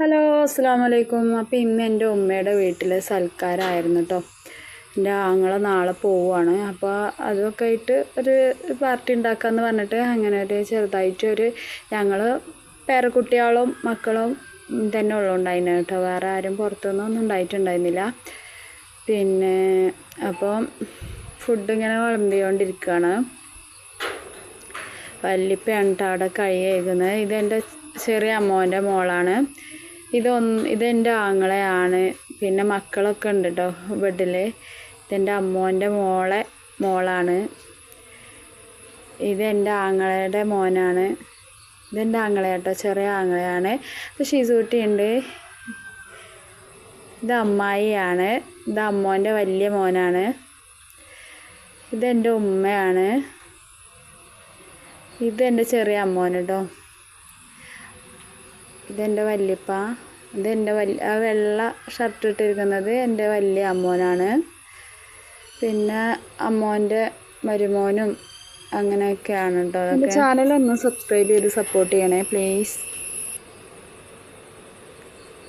Hello അസ്സാം വലൈക്കും അപ്പോൾ ഇന്ന് എന്റെ ഉമ്മയുടെ വീട്ടിൽ സൽക്കാരമായിരുന്നു കേട്ടോ എന്റെ ആങ്ങളെ നാളെ പോവുകയാണ് അപ്പോൾ അതൊക്കെ ആയിട്ട് ഒരു പാർട്ടി ഉണ്ടാക്കാമെന്ന് പറഞ്ഞിട്ട് അങ്ങനെ ഒരു ചെറുതായിട്ട് ഒരു ഞങ്ങൾ പേരക്കുട്ടികളും മക്കളും തന്നെ ഉള്ളുണ്ടായിരുന്നു കേട്ടോ വേറെ ആരും പുറത്തുനിന്നും ഒന്നും ഉണ്ടായിട്ടുണ്ടായിരുന്നില്ല. പിന്നെ അപ്പോൾ ഫുഡ് ഇങ്ങനെ വിളമ്പിക്കൊണ്ടിരിക്കുകയാണ് വല്ലിപ്പയാണ് കേട്ടോ അവിടെ കൈ കഴുകുന്നത്. ഇതെന്റെ ചെറിയ അമ്മോന്റെ മോളാണ്. ഇതൊന്ന് ഇതെന്റെ ആങ്ങളെയാണ്. പിന്നെ മക്കളൊക്കെ ഉണ്ട് കേട്ടോ ബെഡിൽ ഇതെന്റെ അമ്മോന്റെ മോളെ മോളാണ്. ഇതെന്റെ ആങ്ങളയുടെ മോനാണ്. ഇതെന്റെ ആങ്ങളെ കേട്ടോ ചെറിയ ആങ്ങളെയാണ്. അപ്പോൾ ഷീസൂട്ടി ഉണ്ട് ഇത് അമ്മായിയാണ്. ഇത് അമ്മോന്റെ വലിയ മോനാണ്. ഇതെന്റെ ഉമ്മയാണ്. ഇതെന്റെ ചെറിയ അമ്മോൻ കേട്ടോ. ഇതെന്റെ വല്യപ്പ. ഇതെന്റെ വലിയ ആ വെള്ള ഷർട്ട് ഇട്ടിരിക്കുന്നത് എന്റെ വലിയ അമ്മോനാണ്. പിന്നെ അമ്മോന്റെ മരുമോനും അങ്ങനെയൊക്കെയാണ് കേട്ടോ അതൊക്കെ. ചാനൽ ഒന്ന് സബ്സ്ക്രൈബ് ചെയ്ത് സപ്പോർട്ട് ചെയ്യണേ പ്ലീസ്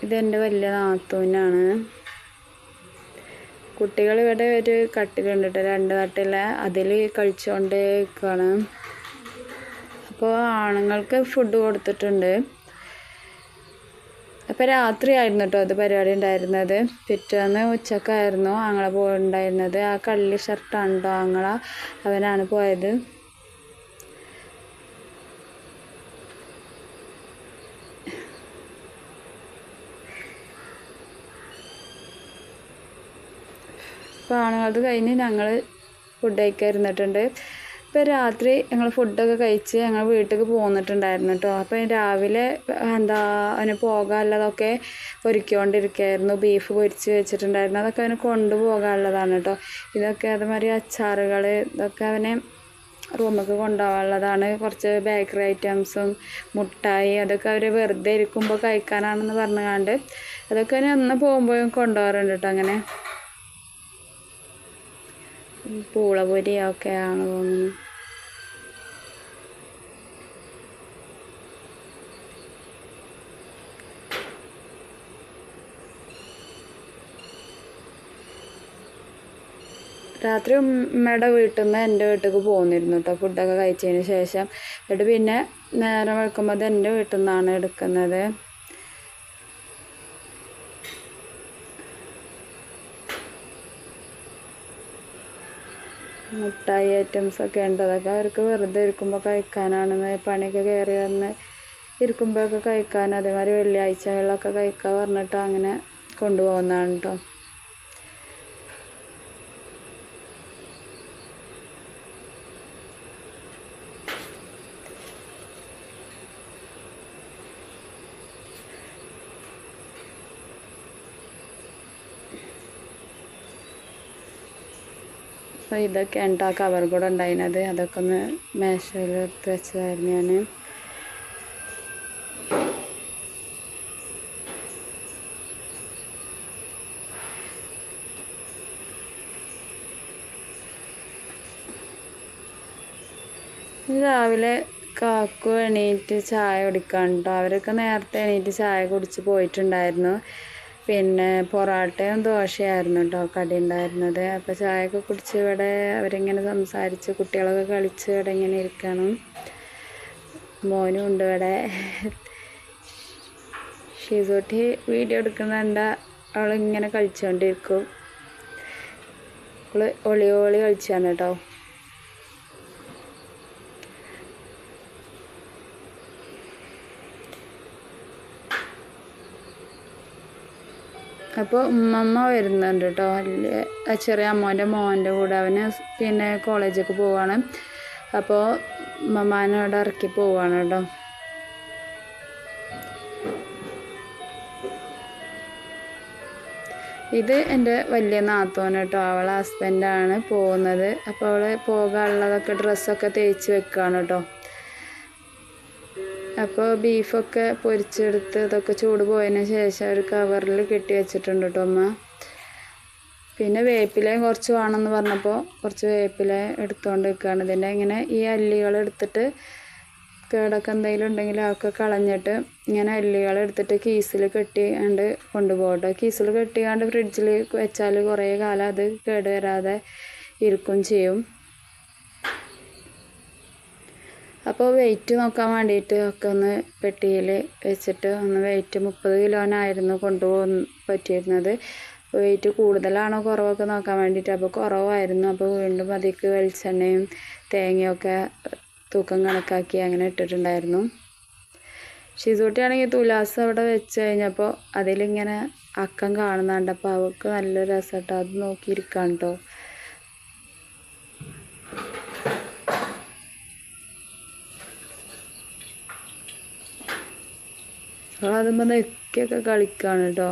ഇതെന്റെ വലിയ നാത്തൂനാണ്. കുട്ടികൾ ഇവിടെ ഒരു കട്ടിലുണ്ട് കേട്ടോ രണ്ട് കട്ടില അതിൽ കഴിച്ചുകൊണ്ടേക്കാണ് നിൽക്കുകയാണ് അപ്പോൾ ആണുങ്ങൾക്ക് ഫുഡ് കൊടുത്തിട്ടുണ്ട്. അപ്പോൾ രാത്രിയായിരുന്നു കേട്ടോ അത് പരിപാടി ഉണ്ടായിരുന്നത്. പിറ്റേന്ന് ഉച്ചക്കായിരുന്നു ആങ്ങളെ പോയിട്ടുണ്ടായിരുന്നത് ആ കള്ളി ഷർട്ടാണ് കേട്ടോ ആങ്ങള അവനാണ് പോയത്. അപ്പോൾ ആണുങ്ങളത് കഴിഞ്ഞ് ഞങ്ങൾ ഫുഡ് കഴിക്കാൻ ഇരുന്നിട്ടുണ്ട്. ഇപ്പോൾ രാത്രി ഞങ്ങൾ ഫുഡൊക്കെ കഴിച്ച് ഞങ്ങൾ വീട്ടിലേക്ക് പോന്നിട്ടുണ്ടായിരുന്നു കേട്ടോ. അപ്പം രാവിലെ എന്താ അവന് പോകാനുള്ളതൊക്കെ ഒരുക്കിക്കൊണ്ടിരിക്കുകയായിരുന്നു ബീഫ് പൊരിച്ച് വെച്ചിട്ടുണ്ടായിരുന്നു. അതൊക്കെ അവന് കൊണ്ടുപോകാനുള്ളതാണ് കേട്ടോ. ഇതൊക്കെ അതുമാതിരി അച്ചാറുകൾ ഇതൊക്കെ അവനെ റൂമൊക്കെ കൊണ്ടുപോകാനുള്ളതാണ്. കുറച്ച് ബേക്കറി ഐറ്റംസും മുട്ടായി അതൊക്കെ അവർ വെറുതെ ഇരിക്കുമ്പോൾ കഴിക്കാനാണെന്ന് പറഞ്ഞുകൊണ്ട് അതൊക്കെ അവനെ അന്ന് പോകുമ്പോഴും കൊണ്ടുപോകാറുണ്ട് കേട്ടോ അങ്ങനെ. പൂളപൊരിയൊക്കെയാണ് തോന്നുന്നു. രാത്രി ഉമ്മയുടെ വീട്ടിൽ നിന്ന് എന്റെ വീട്ടിലേക്ക് പോന്നിരുന്നു കേട്ടോ ഫുഡൊക്കെ കഴിച്ചതിന് ശേഷം. എന്നിട്ട് പിന്നെ നേരം വെക്കുമ്പോൾ അത് എന്റെ വീട്ടിൽ നിന്നാണ് എടുക്കുന്നത്. മുട്ടായി ഐറ്റംസ് ഒക്കെ ഉണ്ട്. അതൊക്കെ അവർക്ക് വെറുതെ ഇരിക്കുമ്പോൾ കഴിക്കാനാണ്. പണിയൊക്കെ കയറി വന്ന് ഇരിക്കുമ്പോഴൊക്കെ കഴിക്കാൻ. അതേമാതിരി വെള്ളിയാഴ്ചകളിലൊക്കെ കഴിക്കാൻ പറഞ്ഞിട്ട് അങ്ങനെ കൊണ്ടുപോകുന്നതാണ് കേട്ടോ അപ്പോൾ ഇതൊക്കെ ഉണ്ടാ കവർ കൂടെ ഉണ്ടായിരുന്നത് അതൊക്കെ ഒന്ന് മേശയിൽ എടുത്ത് വെച്ചതായിരുന്നു ഞാൻ രാവിലെ കാക്കു എണീറ്റ് ചായ കുടിക്കാൻ കേട്ടോ അവരൊക്കെ നേരത്തെ എണീറ്റ് ചായ കുടിച്ച് പോയിട്ടുണ്ടായിരുന്നു. പിന്നെ പൊറാട്ടയും ദോശയായിരുന്നു കേട്ടോ കടി ഉണ്ടായിരുന്നത് അപ്പോൾ ചായയൊക്കെ കുടിച്ച് ഇവിടെ അവരിങ്ങനെ സംസാരിച്ച് കുട്ടികളൊക്കെ കളിച്ച് ഇവിടെ ഇങ്ങനെ ഇരിക്കണം. മോനും ഉണ്ട് ഇവിടെ. ഷീസൂട്ടി വീഡിയോ എടുക്കുന്നുണ്ട അവളിങ്ങനെ കളിച്ചുകൊണ്ടിരിക്കും അവൾ ഒളി കളിച്ചാണ് കേട്ടോ അപ്പോൾ ഉമ്മമ്മ വരുന്നുണ്ട് കേട്ടോ വലിയ ചെറിയ അമ്മോന്റെ മോന്റെ കൂടെ. അവന് പിന്നെ കോളേജൊക്കെ പോവാണ്. അപ്പോൾ ഉമ്മമാനോട് ഇറക്കി പോവാണ് കേട്ടോ ഇത് എന്റെ വലിയ നാത്തോന് കേട്ടോ അവളെ ഹസ്ബൻഡാണ് പോകുന്നത്. അപ്പോൾ അവൾ പോകാനുള്ളതൊക്കെ ഡ്രസ്സൊക്കെ തേച്ച് വെക്കുകയാണ് കേട്ടോ അപ്പോൾ ബീഫൊക്കെ പൊരിച്ചെടുത്ത് ഇതൊക്കെ ചൂട് പോയതിന് ശേഷം ഒരു കവറിൽ കെട്ടി വെച്ചിട്ടുണ്ട് കേട്ടോ അമ്മ പിന്നെ വേപ്പിലയും കുറച്ച് വേണമെന്ന് പറഞ്ഞപ്പോൾ കുറച്ച് വേപ്പില എടുത്തുകൊണ്ട് നിൽക്കുകയാണ് ഇതിന്റെ ഇങ്ങനെ ഈ അല്ലികൾ എടുത്തിട്ട് കേടൊക്കെ എന്തെങ്കിലും ഉണ്ടെങ്കിൽ അതൊക്കെ കളഞ്ഞിട്ട് ഇങ്ങനെ അല്ലികൾ എടുത്തിട്ട് കീസിൽ കെട്ടി കണ്ട് കൊണ്ടുപോകട്ടെ. കീസിൽ കെട്ടിയാണ്ട് ഫ്രിഡ്ജിൽ വെച്ചാൽ കുറേ കാലം അത് കേട് വരാതെ ഇരിക്കും ചെയ്യും. അപ്പോൾ വെയിറ്റ് നോക്കാൻ വേണ്ടിയിട്ട് ഒക്കെ ഒന്ന് പെട്ടിയിൽ വെച്ചിട്ട് ഒന്ന് വെയിറ്റ് മുപ്പത് കിലോനായിരുന്നു കൊണ്ടുപോകാൻ പറ്റിയിരുന്നത്. വെയിറ്റ് കൂടുതലാണോ കുറവൊക്കെ നോക്കാൻ വേണ്ടിയിട്ട്. അപ്പോൾ കുറവായിരുന്നു. അപ്പോൾ വീണ്ടും അതിക്ക് വെളിച്ചെണ്ണയും തേങ്ങയൊക്കെ തൂക്കം കണക്കാക്കി അങ്ങനെ ഇട്ടിട്ടുണ്ടായിരുന്നു. ഷിസൂട്ടിയാണെങ്കിൽ തുലാസ് അവിടെ വെച്ച് കഴിഞ്ഞപ്പോൾ അതിലിങ്ങനെ അക്കം കാണുന്നുണ്ട്. അപ്പോൾ അവൾക്ക് നല്ല രസമാട്ടോ അത് നോക്കിയിരിക്കാൻ കേട്ടോ അവൾ അതുമ്പോൾ നെക്കിയൊക്കെ കളിക്കാണ് കേട്ടോ